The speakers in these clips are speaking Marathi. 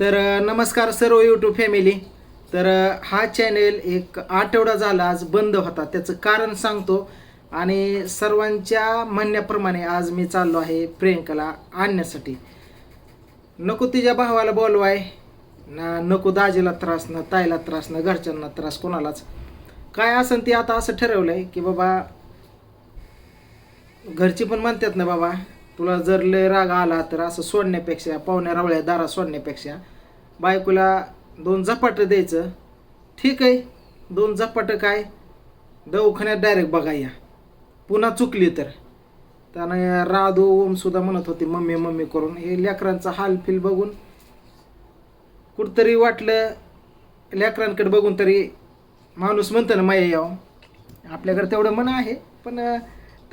तर नमस्कार सर्व यूट्यूब फॅमिली तर हा चॅनेल एक आठवडा झाला आज बंद होता. त्याचं कारण सांगतो. आणि सर्वांच्या म्हणण्याप्रमाणे आज मी चाललो आहे प्रियंकाला आणण्यासाठी. नको तिच्या भावाला बोलवाय. ना नको दाजीला त्रास ना ताईला त्रास ना घरच्यांना त्रास कोणालाच. काय असं ते आता असं ठरवलं आहे की बाबा घरची पण म्हणतात ना बाबा तुला जर लय राग आला तर असं सोडण्यापेक्षा पाहुण्या रावळ्या दारा सोडण्यापेक्षा बायकोला दोन झपाटं द्यायचं. ठीक आहे दोन झपाटं काय? दवाखान्यात डायरेक्ट बघा या. पुन्हा चुकली तर. त्यानं राधू ओमसुद्धा म्हणत होती मम्मी मम्मी करून. हे लेकरांचा हाल फिल बघून कुठतरी वाटलं लेकरांकडे बघून तरी माणूस म्हणतं ना माया यावं. आपल्याकडे तेवढं मन आहे पण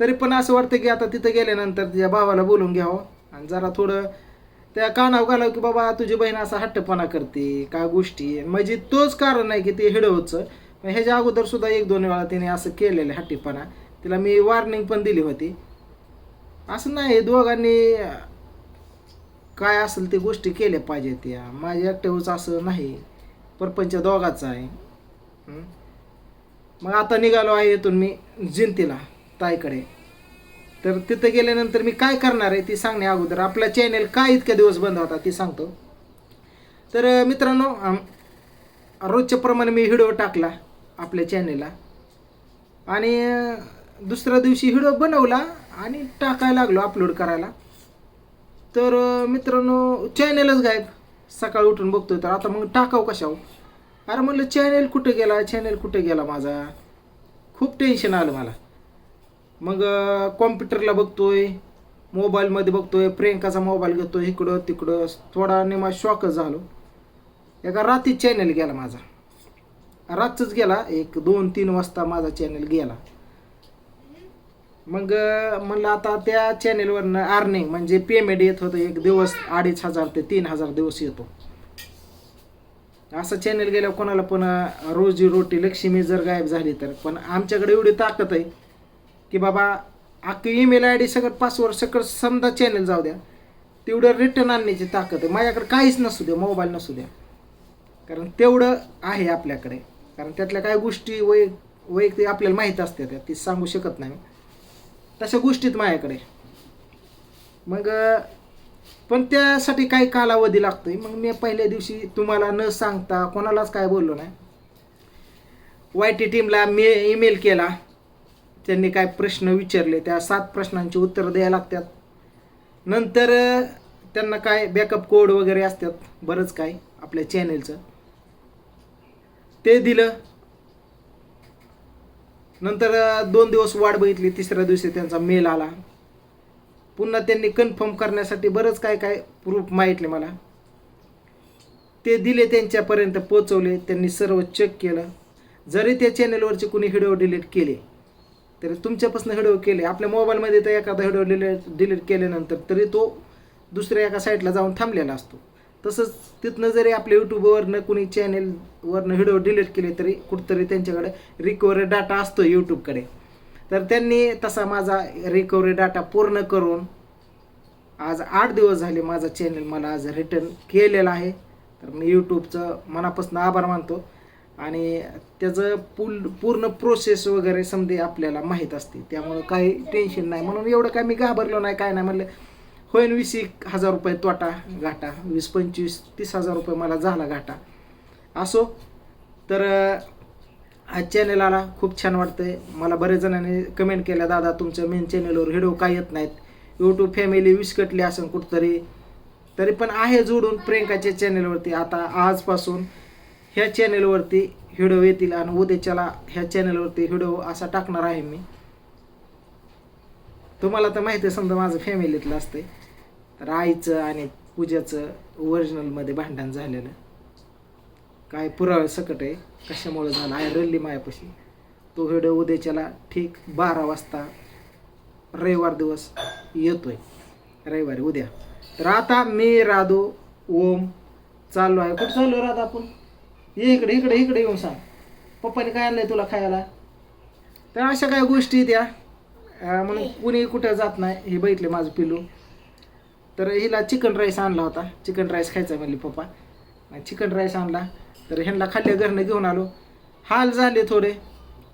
तरी पण असं वाटतं की आता तिथं गेल्यानंतर तिच्या भावाला बोलून घ्यावं. आणि जरा थोडं त्या कानाव घालावं की बाबा तुझी बहीण असा हट्टपणा करते काय गोष्टी म्हणजे तोच कारण आहे की ते हिडवचं पण ह्याच्या अगोदर सुद्धा एक दोन वेळा तिने असं केलेलं आहे हट्टीपणा. तिला मी वॉर्निंग पण दिली होती. असं नाही दोघांनी काय असेल ते गोष्टी केल्या पाहिजेत त्या माझ्या एकट्यावरच असं नाही. परपंच दोघाचा आहे. मग आता निघालो आहे इथून मी जिंतीला. ताईकडे. तर तिथं गेल्यानंतर मी काय करणार आहे ती सांगण्या अगोदर. आपला चॅनेल काय इतक्या दिवस बंद होता ती सांगतो. तर मित्रांनो रोजच्या प्रमाणे मी व्हिडिओ टाकला आपल्या चॅनेलला आणि दुसऱ्या दिवशी व्हिडिओ बनवला आणि टाकायला लागलो अपलोड करायला. तर मित्रांनो चॅनेलच गायब. सकाळी उठून बघतो तर आता मग टाकाव कशावर अरे म्हणलं चॅनेल कुठं गेला? चॅनेल कुठं गेला माझा? खूप टेन्शन आलं मला. मग कॉम्प्युटरला बघतोय मोबाईलमध्ये बघतोय प्रियंकाचा मोबाईल घेतो इकडं तिकडं थोडा नेमा शॉकच झालो. एका रात्री चॅनल गेला माझा. रातच गेला एक दोन तीन वाजता माझा चॅनल गेला. मग म्हणलं आता त्या चॅनेलवरनं अर्निंग म्हणजे पेमेंट येत होतं एक दिवस अडीच हजार ते तीन हजार दिवस येतो. असं चॅनेल गेल्यावर कोणाला पण रोजी रोटी लक्ष्मी जर गायब झाली तर पण आमच्याकडे एवढी ताकद आहे की बाबा अख्खी ईमेल आय डी सगळं पासवर्ड सगळं समजा चॅनल जाऊ द्या. तेवढं रिटर्न आणण्याची ताकद आहे. माझ्याकडे काहीच नसू द्या मोबाईल नसू द्या. कारण तेवढं आहे आपल्याकडे. कारण त्यातल्या काही गोष्टी वै वैयक्तिक आपल्याला माहीत असते त्या ती सांगू शकत नाही तशा गोष्टीत माझ्याकडे. मग पण त्यासाठी काही कालावधी लागतोय. मग मी पहिल्या दिवशी तुम्हाला न सांगता कोणालाच काय बोललो नाही. वाय टी टीमला मी ईमेल केला. त्यांनी काय प्रश्न विचारले त्या सात प्रश्नांची उत्तरं द्यायला लागतात. नंतर त्यांना काय बॅकअप कोड वगैरे असतात बरंच काय आपल्या चॅनेलचं ते दिलं. नंतर दोन दिवस वाट बघितली तिसऱ्या दिवशी त्यांचा मेल आला. पुन्हा त्यांनी कन्फर्म करण्यासाठी बरंच काय काय प्रूफ माहितले मला. ते दिले त्यांच्यापर्यंत पोचवले त्यांनी सर्व चेक केलं. जरी त्या चॅनेलवरचे कुणी व्हिडिओ डिलीट केले तरी तुमच्यापासून हडव केले. आपल्या मोबाईलमध्ये तर एखादा हडव डिलीट डिलीट केल्यानंतर तरी तो दुसऱ्या एका साईटला जाऊन थांबलेला असतो. तसंच तिथनं जरी आपल्या यूट्यूबवरनं कुणी चॅनेलवरनं व्हिडिओ डिलीट केले तरी कुठंतरी त्यांच्याकडे रिकव्हरी डाटा असतो यूट्यूबकडे तर त्यांनी तसा माझा रिकव्हरी डाटा पूर्ण करून आज आठ दिवस झाले माझा चॅनल मला आज रिटर्न केलेला आहे. तर मी यूट्यूबचं मनापासून आभार मानतो. आणि त्याचं पुल पूर्ण प्रोसेस वगैरे समजे आपल्याला माहीत असते. त्यामुळं काही टेन्शन नाही. म्हणून एवढं काय मी घाबरलो नाही काय नाही. म्हणलं होईन वीस एक हजार रुपये तोटा घाटा. वीस पंचवीस तीस हजार रुपये मला झाला घाटा. असो. तर हा चॅनल आला. खूप छान वाटतंय. मला बरेच जणांनी कमेंट केल्या दादा तुमच्या मेन चॅनलवर व्हिडिओ काय येत नाहीत? यूट्यूब फॅमिली विस्कटली असेल कुठंतरी. तरी पण आहे जोडून प्रियंकाच्या चॅनलवरती आता आजपासून ह्या चॅनलवरती व्हिडिओ येतील आणि उद्याच्याला ह्या चॅनलवरती व्हिडिओ असा टाकणार आहे मी. तुम्हाला तर माहिती आहे समजा माझं फॅमिलीतलं असतंय. तर आईचं आणि पूजाचं ओरिजिनलमध्ये भांडण झालेलं. काय पुरावे सकट आहे कशामुळे झालं? आहे रल्ली मायापाशी. तो व्हिडिओ उद्याच्याला ठीक बारा वाजता रविवार दिवस येतोय. रविवारी उद्या. तर आता मी राधू ओम चाललो आहे. कुठं चाललो राधा आपण? ये इकडे इकडे इकडे येऊन सांग. पप्पाने काय आणलंय तुला खायला? तर अशा काही गोष्टी त्या म्हणून कुणी कुठं जात नाही हे बघितले माझं पिलू तर हिला चिकन राईस आणला होता. चिकन राईस खायचा म्हणली पप्पा. चिकन राईस आणला. तर ह्यांना खाल्ल्या घरनं घेऊन आलो. हाल झाले थोडे.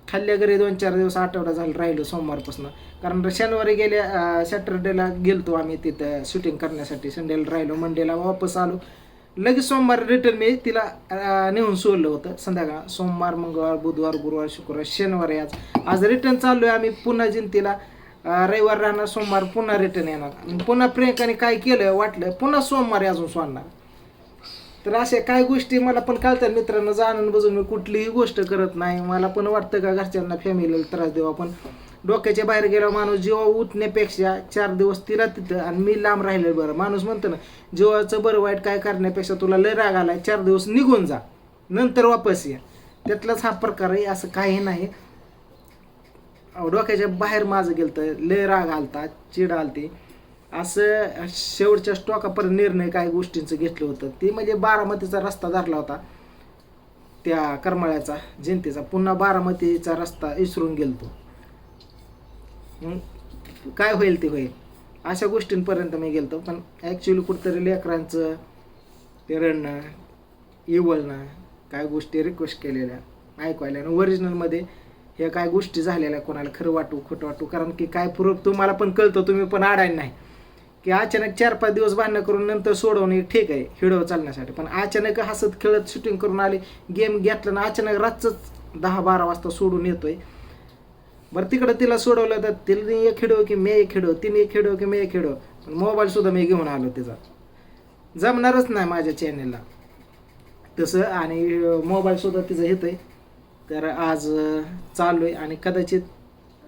खाल्ल्या घरी दोन चार दिवस आठवडा झाला राहिलो सोमवारपासून. कारण शनिवारी गेल्या सॅटर्डेला गेलतो आम्ही तिथं शूटिंग करण्यासाठी. संडेला राहिलो मंडेला वापस आलो. लगेच सोमवार रिटर्न मी तिला नेऊन सोडलं होतं संध्याकाळ. सोमवार मंगळवार बुधवार गुरुवार शुक्रवार शनिवार आज आज रिटर्न चाललोय आम्ही पुन्हा जिंतीला. रविवार राहणार सोमवार पुन्हा रिटर्न येणार. पुन्हा प्रियंकाने काय केलं वाटलं पुन्हा सोमवारी अजून सोडणार. तर अशा काय गोष्टी मला पण कळतात मित्रांनो. जाणून बुजून मी कुठलीही गोष्ट करत नाही. मला पण वाटतं का घरच्यांना फॅमिलीला त्रास देऊ आपण. डोक्याच्या बाहेर गेला माणूस जेव्हा उठण्यापेक्षा चार दिवस तिला तिथं आणि मी लांब राहिले बरं. माणूस म्हणतो ना जीवाचं बरं वाईट काय करण्यापेक्षा तुला लय राग आलाय चार दिवस निघून जा नंतर वापस या. त्यातलाच हा प्रकार आहे असं काही नाही. अहो, डोक्याच्या बाहेर माझं गेलं तर लय राग आलता चिड आलती. असं शेवटच्या स्टॉकापर्यंत निर्णय काही गोष्टींचं घेतलं होतं. ते म्हणजे बारामतीचा रस्ता धरला होता त्या करमाळ्याचा जनतेचा. पुन्हा बारामतीचा रस्ता विसरून गेलतो. काय होईल ते होईल. अशा गोष्टींपर्यंत मी गेलतो पण ॲक्च्युली कुठंतरी लेकरांचं ते रडणं इवळणं काय गोष्टी रिक्वेस्ट केलेल्या ऐकवायला आणि ओरिजिनलमध्ये ह्या काय गोष्टी झालेल्या कोणाला खरं वाटू खोटं वाटू. कारण की काय पूर्व तुम्हाला पण कळतं तुम्ही पण आडायला नाही. की अचानक चार पाच दिवस भांडणं करून नंतर सोडवणे ठीक आहे हिडो चालण्यासाठी. पण अचानक हसत खेळत शूटिंग करून आले गेम घेतलं ना अचानक रातचंच दहा बारा वाजता सोडून येतोय. बरं तिकडं तिला सोडवलं तर तिने एक खेडो की मी एक खेडो तिने एक खेळो की मी एक खेडो. पण मोबाईल सुद्धा मी घेऊन आलो तिचा. जमणारच नाही माझ्या चॅनेलला तसं आणि मोबाईल सुद्धा तिचं आहे तर आज चालू आहे आणि कदाचित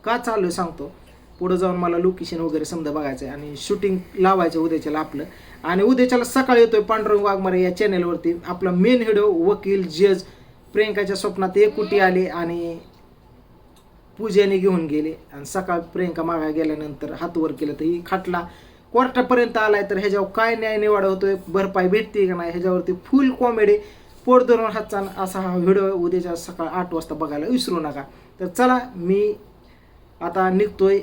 का चालू आहे सांगतो. पुढं जाऊन मला लोकेशन वगैरे समजा बघायचं आहे आणि शूटिंग लावायचं उद्याच्याला आपलं. आणि उद्याच्याला सकाळी येतोय पांडुरंग वाघमारे या चॅनेलवरती आपला मेन हिडो वकील जज प्रियंकाच्या स्वप्नात एक कुटी आली आणि पूजेने घेऊन गेले. आणि सकाळ प्रियंका मागा गेल्यानंतर हात वर केलं तर ही खाटला कोर्टापर्यंत आलाय तर ह्याच्यावर काय न्याय निवाडा होतोय? भरपाई भेटते का नाही? ह्याच्यावरती फुल कॉमेडी पोट धरून हातचा असा हा व्हिडिओ उद्याच्या सकाळ आठ वाजता बघायला विसरू नका. तर चला मी आता निघतोय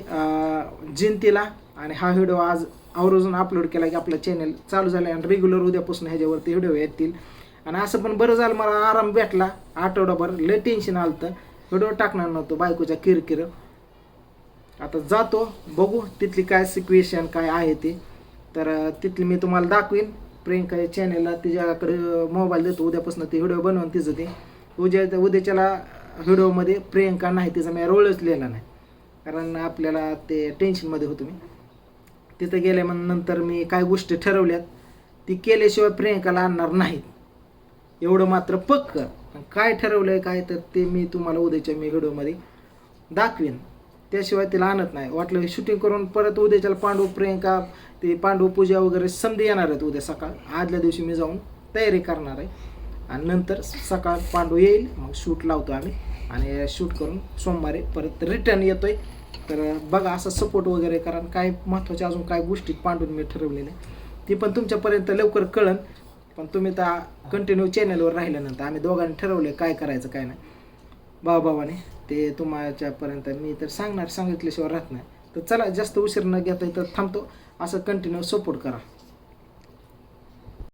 जिंतीला. आणि हा व्हिडिओ आज आवर्जून अपलोड केला की आपलं चॅनल चालू झालं आणि रेग्युलर उद्यापासून ह्याच्यावरती व्हिडिओ येतील. आणि असं पण बरं झालं मला आराम भेटला. आठवडाभर लय टेन्शन आलं तर व्हिडिओ टाकणार नव्हतो बायकोच्या किरकिर. आता जातो बघू तिथली काय सिक्वेशन काय आहे ते. तर तिथली मी तुम्हाला दाखवीन. प्रियंका चॅनेलला तिच्याकडे मोबाईल देतो. उद्यापासून ते व्हिडिओ बनवून तिचं ते. उद्या उद्याच्याला व्हिडिओमध्ये प्रियंका नाही तिचा मी रोलच लिहिला नाही. कारण आपल्याला ते टेन्शनमध्ये होतो मी. तिथं गेल्या मग नंतर मी काय गोष्टी ठरवल्यात ती केल्याशिवाय प्रियंकाला आणणार नाहीत एवढं मात्र पक्क. काय ठरवलं आहे काय तर ते मी तुम्हाला उद्याच्या मी व्हिडिओमध्ये दाखवीन. त्याशिवाय तिला आणत नाही. वाटलं शूटिंग करून परत उद्याच्याला पांडू प्रियंका ते पांडू पूजा वगैरे समधी येणार आहेत उद्या सकाळ. आदल्या दिवशी मी जाऊन तयारी करणार आहे. आणि नंतर सकाळ पांडू येईल मग शूट लावतो आम्ही. आणि शूट करून सोमवारी परत रिटर्न येतोय. तर बघा असा सपोर्ट वगैरे करा. काय महत्त्वाच्या अजून काय गोष्टी पांडून मी ठरवलेल्या ती पण तुमच्यापर्यंत लवकर कळन. पण तुम्ही तर कंटिन्यू चॅनलवर राहिल्यानंतर आम्ही दोघांनी ठरवले काय करायचं काय नाही. भावाभावाने ते तुमच्यापर्यंत मी तर सांगणार सांगितल्याशिवाय राहत नाही. तर चला जास्त उशीर न घेता इथं थांबतो. असं कंटिन्यू सपोर्ट करा.